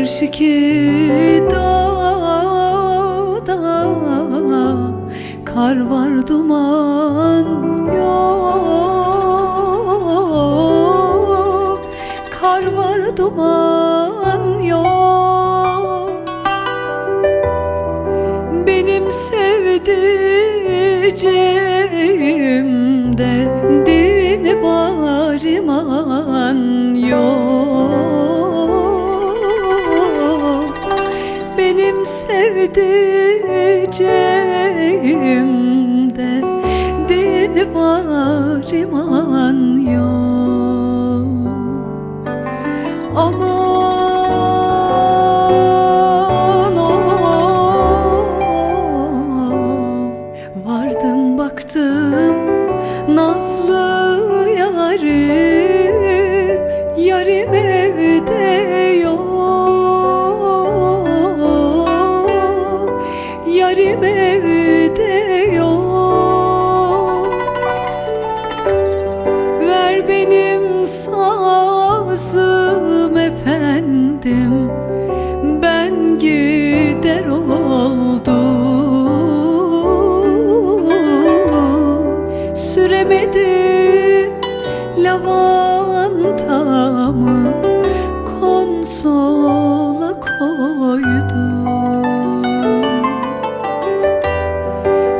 karşıki dağda Kar var duman yok. Kar var duman yok sevdiceğimde din var iman yok Aman. O Vardım baktım Nazlı yarim Yarim lavantamı Konsola koydum.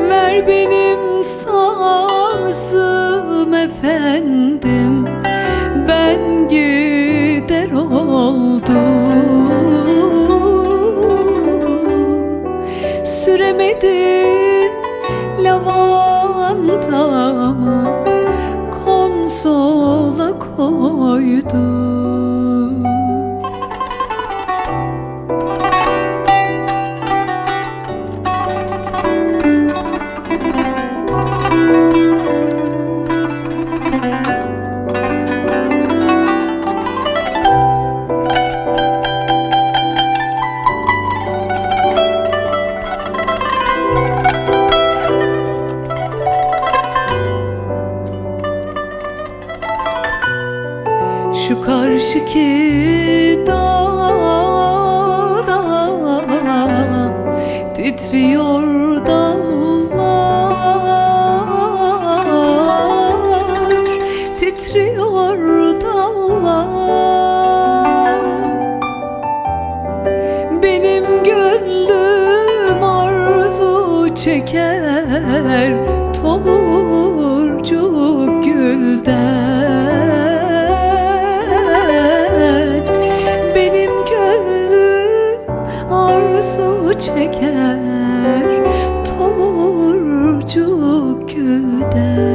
Ver benim sazım efendim Ben gider oldum. Süremedim lavantamı Konsola koydum Karşıki dağda titriyor dallar Titriyor dallar Benim gönlüm arzu çeker Tomurcuk çeker Tomurcuk gülden